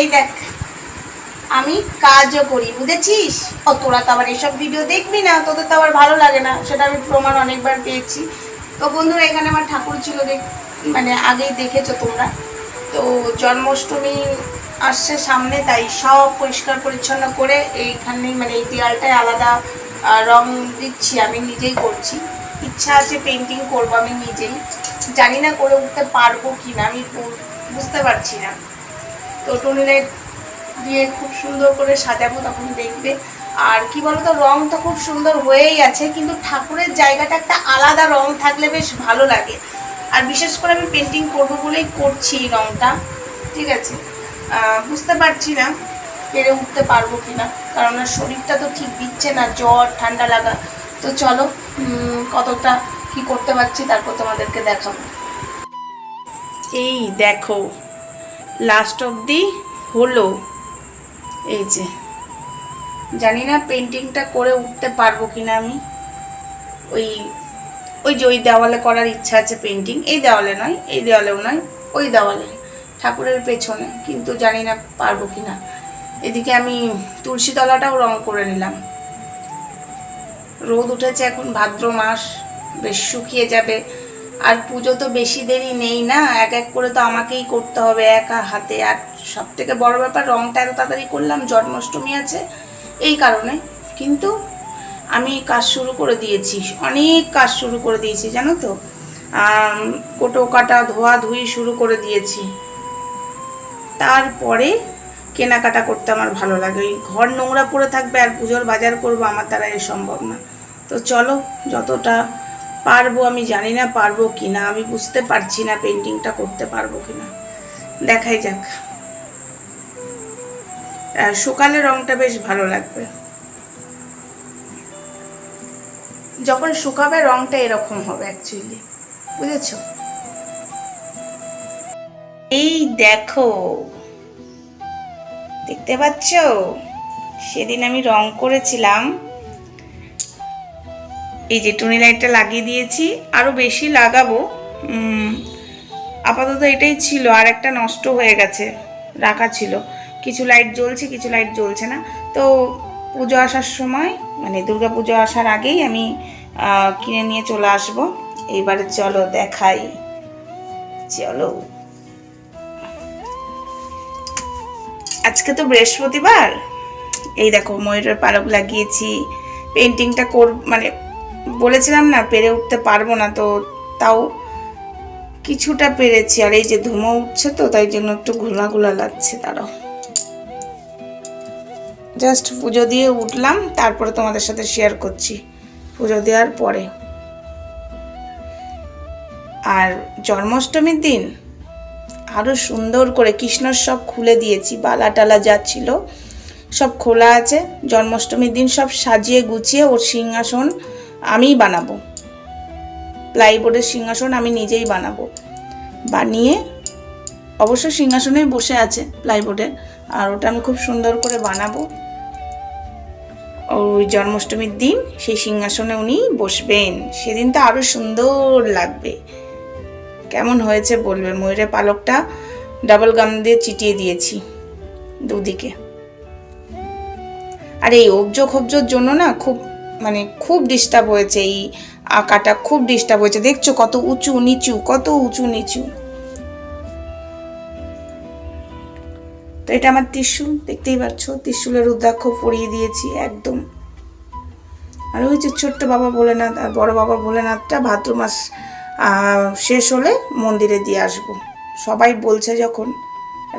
এই দেখ, আমি কাজও করি, বুঝেছিস? ও, তোরা তো আবার এসব ভিডিও দেখবি না, তোদের তো আবার ভালো লাগে না, সেটা আমি প্রমাণ অনেকবার পেয়েছি। তো বন্ধুরা, এখানে আমার ঠাকুর ছিল দেখ মানে আগেই দেখেছ তোমরা। তো জন্মাষ্টমী আসছে সামনে, তাই সব পরিষ্কার পরিচ্ছন্ন করে এইখানেই মানে এই দেয়ালটায় আলাদা রং দিচ্ছি, আমি নিজেই করছি। ইচ্ছা আছে পেন্টিং করব আমি নিজেই। জানি না করে উঠতে পারব কি না আমি বুঝতে পারছি না। তো টুনি লাইট দিয়ে খুব সুন্দর করে সাজাবো তখন দেখবে। আর কি বলতো রং তো খুব সুন্দর হয়েই আছে, কিন্তু ঠাকুরের জায়গাটা একটা আলাদা রং থাকলে বেশ ভালো লাগে। আর বিশেষ করে আমি পেন্টিং করব বলেই করছি এই রংটা, ঠিক আছে? বুঝতে পারছি না পেরে উঠতে পারব কি না কারণ শরীরটা তো ঠিক দিচ্ছে না, জ্বর, ঠান্ডা লাগা। তো চলো কতটা কি করতে পারছি তারপর তোমাদেরকে দেখাবো। এই দেখো লাস্ট অবধি হলো। এই যে। জানি না পেন্টিংটা করে উঠতে পারব কিনা আমি। ওই ওই যে ওই দেওয়ালে করার ইচ্ছা আছে পেন্টিং এই দেওয়ালে নয়, এই দেওয়ালেও নয়, ওই দেওয়ালে। ঠাকুরের পেছনে, কিন্তু জানি না পারব কিনা। এদিকে আমি তুলসী তলাটাও রং করে নিলাম। রোদ উঠেছে এখন, ভাদ্র মাস, বেশ শুকিয়ে যাবে। আর পুজো তো বেশি দেরি নেই না? এক এক করে তো আমাকেই করতে হবে একা হাতে। আর সব থেকে বড় ব্যাপার, রংটা এত তাড়াতাড়ি করলাম, জন্মাষ্টমী আছে এই কারণে। কিন্তু আমি কাজ শুরু করে দিয়েছি, অনেক কাজ শুরু করে দিয়েছি, জানো তো? কোটো কাটা, ধোয়া ধুই শুরু করে দিয়েছি। তারপরে কেনাকাটা করতে আমার ভালো লাগে। ওই ঘর নোংরা পড়ে থাকবে আর পুজোর বাজার করব, আমার দ্বারা এ সম্ভব না। তো চলো, যতটা পারব আমি জানি না পারব কি না আমি বুঝতে পারছি না পেন্টিংটা করতে পারব কি না দেখাই যাক। সকালে রংটা বেশ ভালো লাগবে। যখন শুকাবে রংটা এরকম হবে অ্যাকচুয়ালি বুঝেছ? এই দেখো। দেখতে পাচ্ছ? সেদিন আমি রং করেছিলাম। এই যে টুনি লাইটটা লাগিয়ে দিয়েছি আরও বেশি লাগাবো। আপাতত এটাই ছিল, আর একটা নষ্ট হয়ে গেছে, রাখা ছিল। কিছু লাইট জ্বলছে, কিছু লাইট জ্বলছে না। তো পুজো আসার সময় মানে দুর্গা পুজো আসার আগেই আমি কিনে নিয়ে চলে আসব। এইবারে চলো দেখাই। চলো। আজকে তো বৃহস্পতিবার। এই দেখো, ময়ূরের পালক লাগিয়েছি। পেন্টিংটা কর মানে বলেছিলাম না, পেরে উঠতে পারব না, তো তাও কিছুটা পেরেছি। আর এই যে ধুমো উঠছে তো, তাই জন্য একটু ঘোলা ঘোলা লাগছে তারও জাস্ট পুজো দিয়ে উঠলাম, তারপরে তোমাদের সাথে শেয়ার করছি, পুজো দেওয়ার পরে। আর জন্মাষ্টমীর দিন আরও সুন্দর করে কৃষ্ণর সব খুলে দিয়েছি, বালা টালা যা ছিল সব খোলা আছে, জন্মাষ্টমীর দিন সব সাজিয়ে গুছিয়ে ওর সিংহাসন আমিই বানাবো। প্লাইবোর্ডের সিংহাসন আমি নিজেই বানাবো। বানিয়ে অবশ্য সিংহাসনেই বসে আছে প্লাইবোর্ডের আর ওটা আমি খুব সুন্দর করে বানাবো। ওই জন্মাষ্টমীর দিন সেই সিংহাসনে উনি বসবেন। সেদিন তো আরও সুন্দর লাগবে। কেমন হয়েছে বলবে? ময়ূরের পালকটা ডাবল গাম দিয়ে চিটিয়ে দিয়েছি দুদিকে। আর এই অবজো খবজোর জন্য না খুব মানে খুব ডিস্টার্ব হয়েছে এই আঁকাটা, খুব ডিস্টার্ব হয়েছে। দেখছ কত উঁচু, নিচু, কত উঁচু, নিচু। তো এটা আমার ত্রিশুল, দেখতেই পাচ্ছ, ত্রিশুলের রুদ্রাক্ষ পরিয়ে দিয়েছি একদম। আর ওই যে ছোট্ট বাবা ভোলেনাথ আর বড় বাবা ভোলেনাথটা ভাদ্র মাস শেষ হলে মন্দিরে দিয়ে আসব। সবাই বলছে যখন,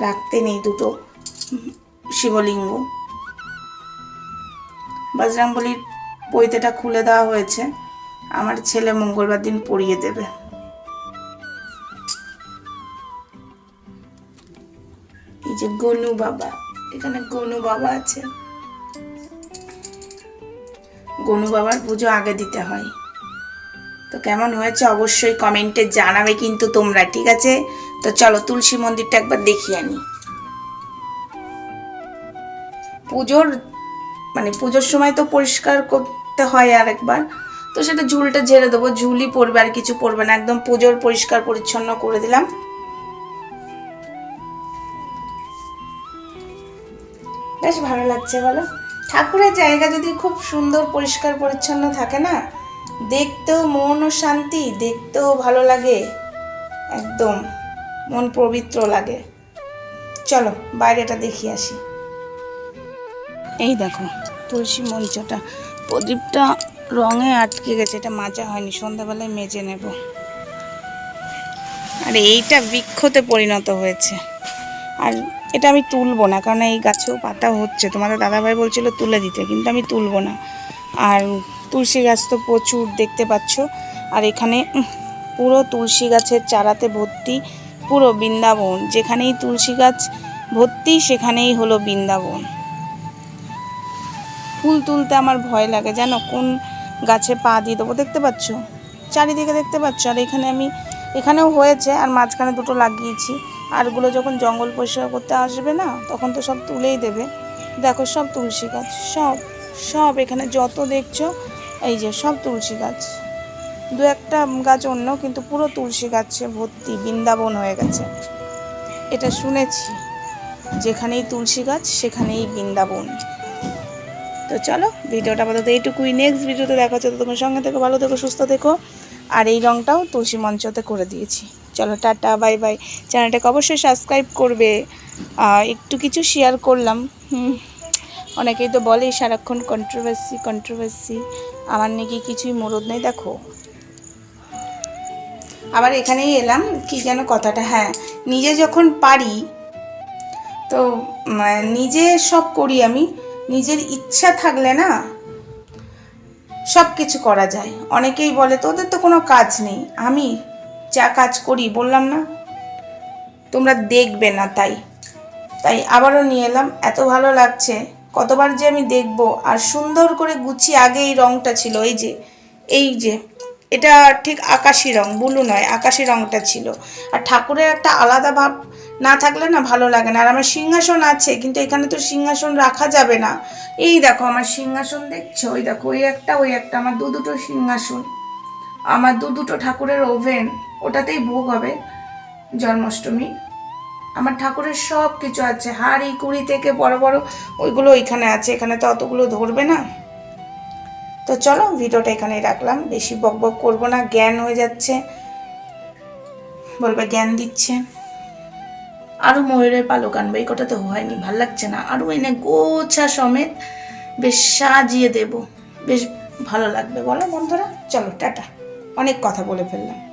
রাখতে নেই দুটো শিবলিঙ্গ। বজরাঙ্গলির পৈতেটা খুলে দেওয়া হয়েছে। আমার ছেলে মঙ্গলবার দিন পরিয়ে দেবে। এই যে গনু বাবা, এখানে গনু বাবা আছে। গনু বাবার পুজো আগে দিতে হয়। তো কেমন হয়েছে অবশ্যই কমেন্টে জানাবে কিন্তু তোমরা, ঠিক আছে? তো চলো তুলসী মন্দিরটা একবার দেখিয়ে আনি। পুজোর মানে পুজোর সময় তো পরিষ্কার করতে হয় আর একবার তো সেটা ঝুলটা ঝেড়ে দেবো, ঝুলই পড়বে আর কিছু পড়বে না। একদম পুজোর পরিষ্কার পরিচ্ছন্ন করে দিলাম। বেশ ভালো লাগছে বলো। ঠাকুরের জায়গা যদি খুব সুন্দর, পরিষ্কার, পরিচ্ছন্ন থাকে না, দেখতেও মন ও শান্তি, দেখতেও ভালো লাগে। একদম মন পবিত্র লাগে। চলো বাইরেটা দেখি আসি। এই দেখো, তুলসী মঞ্চটা। প্রদীপটা রঙে আটকে গেছে, এটা মাজা হয়নি, সন্ধ্যাবেলায় মেজে নেব। আর এইটা বৃক্ষতে পরিণত হয়েছে। আর এটা আমি তুলবো না, কারণ এই গাছেও পাতা হচ্ছে। তোমাদের দাদাভাই বলছিল তুলে দিতে, কিন্তু আমি তুলবো না। আর তুলসী গাছ তো প্রচুর দেখতে পাচ্ছ। আর এখানে পুরো তুলসী গাছের চারাতে ভর্তি পুরো বৃন্দাবন। যেখানেই তুলসী গাছ ভর্তি, সেখানেই হলো বৃন্দাবন। ফুল তুলতে আমার ভয় লাগে। জানো, কোন গাছে পা দিয়ে দেবো? দেখতে পাচ্ছ? চারিদিকে দেখতে পাচ্ছ? আর এখানে আমি, এখানেও হয়েছে, আর মাঝখানে দুটো লাগিয়েছি। আরগুলো যখন জঙ্গল পরিষ্কার করতে আসবে না, তখন তো সব তুলেই দেবে। দেখো, সব তুলসী গাছ, সব সব এখানে যত দেখছ, এই যে সব তুলসী গাছ। দু একটা গাছ অন্য, কিন্তু পুরো তুলসী গাছে ভর্তি, বৃন্দাবন হয়ে গেছে। এটা শুনেছি, যেখানেই তুলসী গাছ, সেখানেই বৃন্দাবন। তো চলো, ভিডিওটা আপাতত এইটুকুই। নেক্সট ভিডিওতে দেখা হচ্ছে তোমার সঙ্গে থেকো, ভালো থেকো, সুস্থ থেকো। আর এই রঙটাও তুলসী মঞ্চতে করে দিয়েছি। চলো, টাটা, বাই বাই। চ্যানেলটাকে অবশ্যই সাবস্ক্রাইব করবে। একটু কিছু শেয়ার করলাম। অনেকেই তো বলে, সারাক্ষণ কন্ট্রোভার্সি কন্ট্রোভার্সি আমার নাকি কিছুই মরদ নেই, দেখো। আবার এখানেই এলাম, কি যেন কথাটা হ্যাঁ। নিজে যখন পারি, তো নিজে সব করি আমি নিজের ইচ্ছা থাকলে না সব কিছু করা যায়। অনেকেই বলে, তোদের তো কোনো কাজ নেই। আমি যা কাজ করি, বললাম না। তোমরা দেখবে না তাই। তাই আবারও নিয়ে এলাম। এত ভালো লাগছে। কতবার যে আমি দেখব। আর সুন্দর করে গুছিয়ে আগে এই রঙটা ছিল। এই যে এই যে। এটা ঠিক আকাশি রং, বুলু নয়, আকাশি রংটা ছিল। আর ঠাকুরের একটা আলাদা ভাব না থাকলে না ভালো লাগে না। আর আমার সিংহাসন আছে, কিন্তু এখানে তো সিংহাসন রাখা যাবে না। এই দেখো আমার সিংহাসন দেখছ? ওই দেখো, ওই একটা ওই একটা, আমার দু দুটো সিংহাসন। আমার দু দুটো ঠাকুরের ওভেন, ওটাতেই ভোগ হবে জন্মাষ্টমী। আমার ঠাকুরের সব কিছু আছে, হাড়ি, কুড়ি থেকে বড় বড়, ওইগুলো ওইখানে আছে। এখানে তো অতগুলো ধরবে না। তো চলো ভিডিওটা এখানেই রাখলাম। বেশি বক বক করব না, জ্ঞান হয়ে যাচ্ছে। বলবে জ্ঞান দিচ্ছে। আরও ময়ূরের পালক আনবে, এই কটা তো হয়নি, ভালো লাগছে না। আরও এনে গোছা সমেত বেশ সাজিয়ে দেব, বেশ ভালো লাগবে। বলো বন্ধুরা, চলো, টাটা। অনেক কথা বলে ফেললাম।